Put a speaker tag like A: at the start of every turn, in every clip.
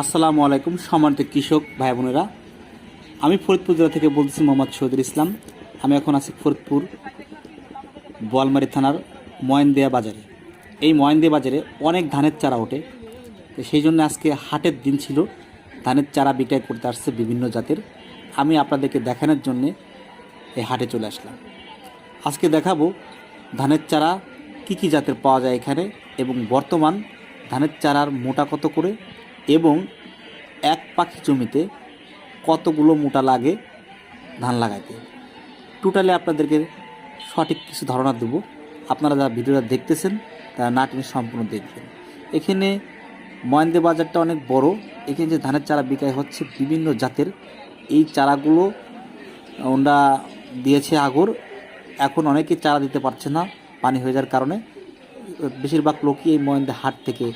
A: আসসালামু আলাইকুম, সম্মানিত কৃষক ভাই বোনেরা আমি ফরিদপুর জেলা থেকে বলতেছি মোহাম্মদ শহীদুল ইসলাম। আমি এখন আছি ফরিদপুর বোয়ালমারি থানার ময়নদিয়া বাজারে। এই ময়নদিয়া বাজারে অনেক ধানের চারা ওঠে। তো সেই জন্য আজকে হাটের দিন ছিল। ধানের চারা বিক্রয় করতে আসছে বিভিন্ন জাতের। আমি আপনাদেরকে দেখানোর জন্যে এই হাটে চলে আসলাম। আজকে দেখাবো ধানের চারা কি কি জাতের পাওয়া যায় এখানে এবং বর্তমান ধানের চারার মোটা কত করে এবং এক পাখি জমিতে কতগুলো মোটা লাগে ধান লাগাইতে। টোটালি আপনাদেরকে সঠিক কিছু ধারণা দেবো। আপনারা যারা ভিডিওটা দেখতেছেন, তারা না সম্পূর্ণ দেখবেন। এখানে ময়ন্দে বাজারটা অনেক বড়। এখানে যে ধানের চারা বিক্রয় হচ্ছে বিভিন্ন জাতের। এই চারাগুলো ওনারা দিয়েছে আগর। এখন অনেকে চারা দিতে পারছে না, পানি হয়ে যাওয়ার কারণে। বেশিরভাগ লোকই এই মহেন্দ্র হাট থেকে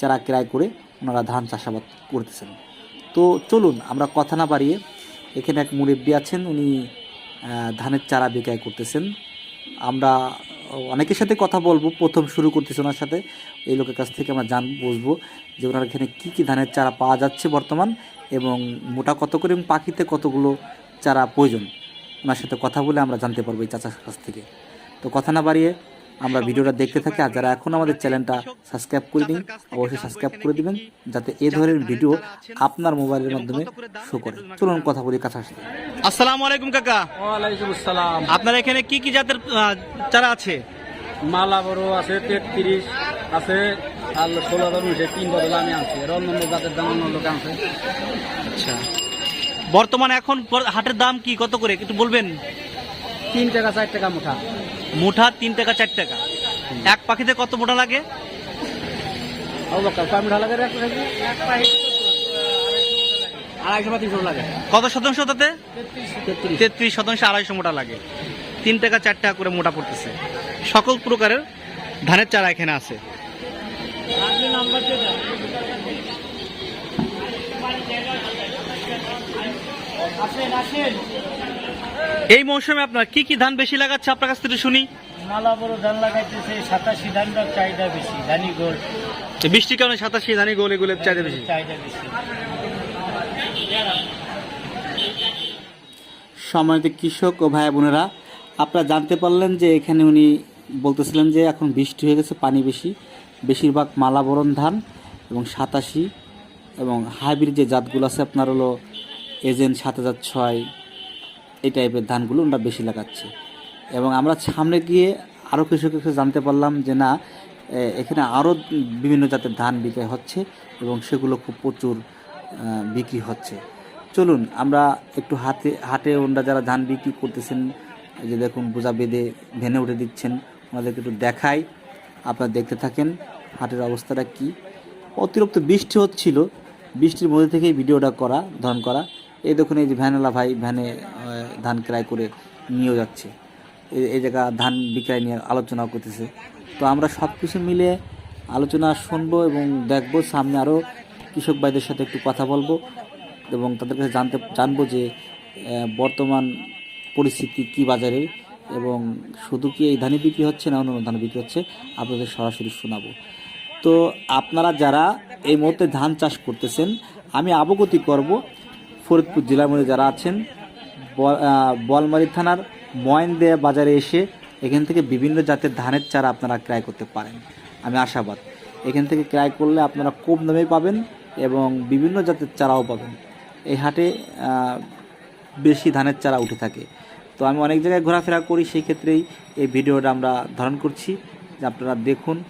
A: চারা ক্রয় করে ওনারা ধান চাষাবাদ করতেছেন। তো চলুন, আমরা কথা না বাড়িয়ে এখানে এক মুরব্বী আছেন, উনি ধানের চারা বিক্রয় করতেছেন। আমরা অনেকের সাথে কথা বলব, প্রথম শুরু করতেছি ওনার সাথে। এই লোকের কাছ থেকে আমরা জান, বুঝব যে ওনার এখানে কী কী ধানের চারা পাওয়া যাচ্ছে বর্তমান এবং মোটা কত করে পাখিতে কতগুলো চারা প্রয়োজন। ওনার সাথে কথা বলে আমরা জানতে পারব এই চাচার কাছ থেকে। তো কথা না বাড়িয়ে আমরা ভিডিওটা দেখতে থাকি আর যারা এখন আমাদের চ্যানেলটা সাবস্ক্রাইব করে দিন অবশ্যই সাবস্ক্রাইব করে দিবেন যাতে এ ধরনের ভিডিও আপনার মোবাইলের মাধ্যমে শো করে। চলুন কথা বলি কাছার সাথে
B: আসসালামু আলাইকুম কাকা।
C: ওয়ালাইকুম আসসালাম।
B: আপনার এখানে কি কি জাতের চারা আছে?
C: মালা বড় আছে তেত্রিশ আছে আর ষোলো হাজার উনিশে তিন বদল আমি আনছি। আর অন্য জাতের দাম অন্য লোক আনছে।
B: আচ্ছা। বর্তমানে এখন পর- হাটের দাম কি কত করে? একটু বলবেন?
C: তিন টাকা চার টাকা মুঠা।
B: মুঠা তিন টাকা চার টাকা। এক পাখিতে কত মোটা লাগে?
C: লাগে
B: কত শতাংশ তাতে?
C: তেত্রিশ
B: শতাংশ আড়াইশো মোটা লাগে। তিন টাকা চার টাকা করে মোটা পড়তেছে। সকল প্রকারের ধানের চারা এখানে আছে। এই মৌসুমে আপনার কি কি ধান বেশি লাগাচ্ছে আপনার কাছ থেকে শুনি?
C: মালা বড় ধান লাগাইতেছে সাতাশি ধানটার চাহিদা বেশি ধানি গোল।
B: বৃষ্টির কারণে সাতাশি ধানি গোল এগুলোর চাহিদা বেশি?
C: চাহিদা বেশি।
A: সম্মানিত কৃষক ও ভাই বোনেরা আপনারা জানতে পারলেন যে এখানে উনি বলতেছিলেন যে এখন বৃষ্টি হয়ে গেছে পানি বেশি। বেশিরভাগ মালাবরণ ধান এবং সাতাশি এবং হাইব্রিড যে জাতগুলো আছে আপনার হলো এজেন্ট সাত হাজার ছয়, এই টাইপের ধানগুলো ওনারা বেশি লাগাচ্ছে। এবং আমরা সামনে গিয়ে আরও কৃষকের কাছে জানতে পারলাম যে না এখানে আরও বিভিন্ন জাতের ধান বিক্রয় হচ্ছে এবং সেগুলো খুব প্রচুর বিক্রি হচ্ছে। চলুন, আমরা একটু হাতে, হাটে ওনারা যারা ধান বিক্রি করতেছেন যে দেখুন বোঝা বেঁধে ভেনে উঠে দিচ্ছেন, ওনাদেরকে একটু দেখাই। আপনারা দেখতে থাকেন, হাটের অবস্থাটা কি। অতিরিক্ত বৃষ্টি হচ্ছিল, বৃষ্টির মধ্যে থেকেই ভিডিওটা করা, ধারণ করা। এই দেখুন, এই যে ভ্যানেলা ভাই ভ্যানে ধান ক্রয় করে নিয়েও যাচ্ছে। এই- এই জায়গা ধান বিক্রয় নিয়ে আলোচনা করতেছে। তো আমরা সব কিছু মিলে আলোচনা শুনব এবং দেখব, সামনে আরও কৃষক ভাইদের সাথে একটু কথা বলব এবং তাদের কাছে জানতে, জানব যে বর্তমান পরিস্থিতি কি বাজারে এবং শুধু কি এই ধানে বিক্রি হচ্ছে না অন্য ধানে বিক্রি হচ্ছে, আপনাদের সরাসরি শোনাবো। তো আপনারা যারা এই মুহূর্তে ধান চাষ করতেছেন, আমি অবগতি করব ফরিদপুর জেলার মধ্যে যারা আছেন ব- আহ, বোয়ালমারী থানার ময়নদে বাজারে এসে এখান থেকে বিভিন্ন জাতের ধানের চারা আপনারা ক্রয় করতে পারেন। আমি আশাবাদ। এখান থেকে ক্রয় করলে আপনারা কম দামে পাবেন এবং বিভিন্ন জাতের চারাও পাবেন। এই হাটে বেশি ধানের চারা উঠে থাকে। তো আমি অনেক জায়গায় ঘোরাফেরা করি সেই ক্ষেত্রেই এই ভিডিওটা আমরা ধারণ করছি। যে আপনারা দেখুন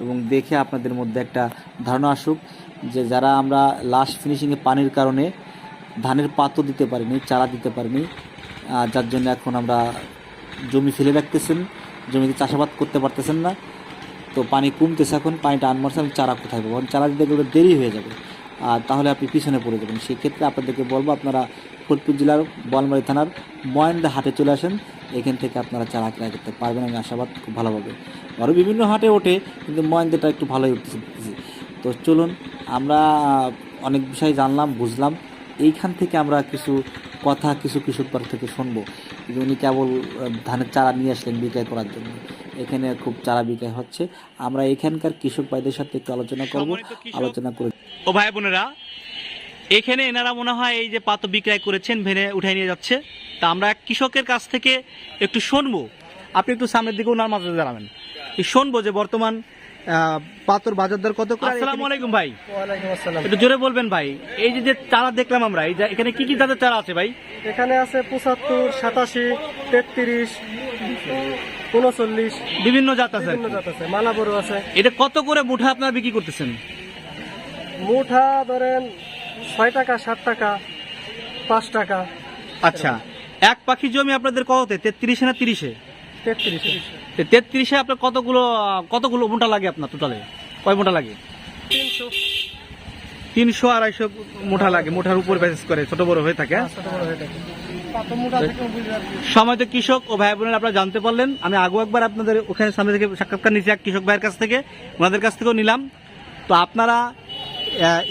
A: এবং দেখে আপনাদের মধ্যে একটা ধারণা আসুক যে যারা আমরা লাস্ট ফিনিশিংয়ে পানির কারণে ধানের পাতও দিতে পারিনি, চারা দিতে পারিনি। যার জন্য এখন আমরা জমি ফেলে রাখতেছেন, জমিতে চাষাবাদ করতে পারতেছেন না। তো পানি কমতেছে এখন, পানিটা আনমারছে, আমি চারা কোথায় পাবো? চারা দিতে গেলে দেরি হয়ে যাবে। আর তাহলে আপনি পিছনে পড়ে যাবেন। সেই ক্ষেত্রে আপনাদেরকে বলব, আপনারা ফরিদপুর জেলার বলমারি থানার ময়ন্দা হাটে চলে আসেন। এখান থেকে আপনারা চারা ক্রয় করতে পারবেন। আমি আশাবাদ খুব ভালোভাবে। আরও বিভিন্ন হাটে ওঠে, কিন্তু ময়ন্দাটা একটু ভালোই উঠতেছে। তো চলুন, আমরা অনেক বিষয় জানলাম, বুঝলাম। এইখান থেকে আমরা কিছু কথা কিছু কৃষক বাড়ি থেকে শুনব। যে উনি কেবল ধানের চারা নিয়ে আসলেন বিক্রয় করার জন্য। এখানে খুব চারা বিক্রয় হচ্ছে। আমরা এখানকার কৃষক ভাইদের সাথে একটু আলোচনা করব। আলোচনা করে
B: ও ভাই বোনেরা এখানে এনারা মনে হয় এই যে পাতো বিক্রয় করেছেন ভেনে উঠাই নিয়ে যাচ্ছে। তা আমরা এক কৃষকের কাছ থেকে একটু শুনব। আপনি একটু সামনের দিকে ওনার মাঝে দাঁড়াবেন। শুনব যে বর্তমান আহ, পাতর বাজার দর কত করে আসসালামু আলাইকুম ভাই।
C: ওয়ালাইকুম আসসালাম।
B: একটু জোরে বলবেন ভাই। এই যে যে চারা দেখলাম আমরা এই যে এখানে কি কি জাতের চারা আছে ভাই?
C: এখানে আছে পঁচাত্তর সাতাশি তেত্রিশ উনচল্লিশ।
B: বিভিন্ন জাত আছে।
C: বিভিন্ন জাত আছে মালা বড় আছে।
B: এটা কত করে মুঠা আপনারা বিক্রি করতেছেন?
C: মুঠা ধরেন ছয় টাকা সাত টাকা পাঁচ টাকা।
B: আচ্ছা এক পাখি জমি আপনাদের কততে তেত্রিশে না তিরিশে?
C: তেত্রিশ।
B: তেত্রিশে আপনার কতগুলো কতগুলো মোটা লাগে আপনার টোটালে কয় মোটা লাগে?
C: তিনশো।
B: তিনশো আড়াইশো মোটা লাগে মোটার উপর বেসিস করে ছোট বড় হয়ে থাকে। হ্যাঁ? সময় তো কৃষক ও ভাই বোনেরা আপনারা জানতে পারলেন। আমি আগেও একবার আপনাদের ওখানে সামনে থেকে সাক্ষাৎকার নিচ্ছি এক কৃষক ভাইয়ের কাছ থেকে ওনাদের কাছ থেকেও নিলাম। তো আপনারা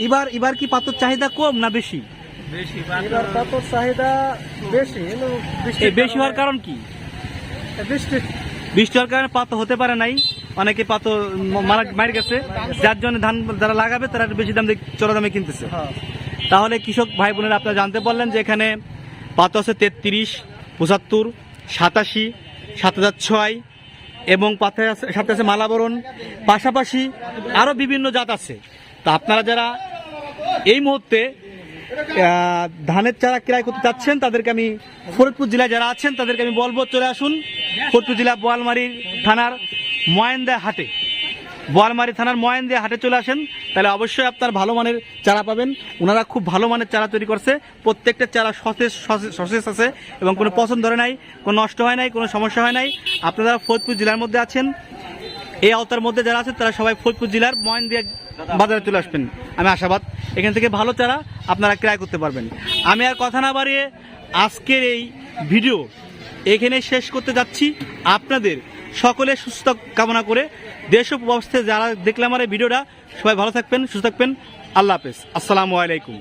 B: এবার এবার কি পাত্র চাহিদা কম না বেশি?
C: বেশি
B: হওয়ার কারণ কি?
C: বৃষ্টি
B: বৃষ্টি হওয়ার কারণে পাতো হতে পারে নাই। অনেকে পাতো মারা গেছে। যার জন্য ধান যারা লাগাবে তারা বেশি দাম দিয়ে চড়া দামে কিনতেছে।
C: হ্যাঁ।
B: তাহলে কৃষক ভাই বোনেরা আপনারা জানতে পারলেন যে এখানে পাত আছে তেত্রিশ পঁচাত্তর সাতাশি সাত হাজার ছয় এবং পাতে আছে সাথে আছে মালাবরণ। পাশাপাশি আরও বিভিন্ন জাত আছে। তা আপনারা যারা এই মুহূর্তে ধানের চারা ক্রয় করতে চাচ্ছেন, তাদেরকে আমি ফরিদপুর জেলায় যারা আছেন, তাদেরকে আমি বলব, চলে আসুন ফরিদপুর জেলা বোয়ালমারি থানার ময়েন্দা হাটে। বোয়ালমারি থানার ময়েন দিয়ে হাটে চলে আসেন, তাহলে অবশ্যই আপনার ভালো মানের চারা পাবেন। ওনারা খুব ভালো মানের চারা তৈরি করছে, প্রত্যেকটা চারা সতেজ, সতেজ- আছে এবং কোনো পছন্দ ধরে নাই, কোনো নষ্ট হয় নাই, কোনো সমস্যা হয় নাই। আপনারা ফরিদপুর জেলার মধ্যে আছেন, এই আওতার মধ্যে যারা আছেন, তারা সবাই ফরিদপুর জেলার ময়েন দিয়ে বাজারে চলে আসবেন। আমি আশাবাদ। এখান থেকে ভালো চারা আপনারা ক্রয় করতে পারবেন। আমি আর কথা না বাড়িয়ে আজকের এই ভিডিও এখানে শেষ করতে যাচ্ছি। আপনাদের সকলে সুস্থ কামনা করে দেশ প্রবাসে যারা দেখলাম আমার এই ভিডিওটা, সবাই ভালো থাকবেন, সুস্থ থাকবেন। আল্লাহ হাফেজ। আসসালামু আলাইকুম।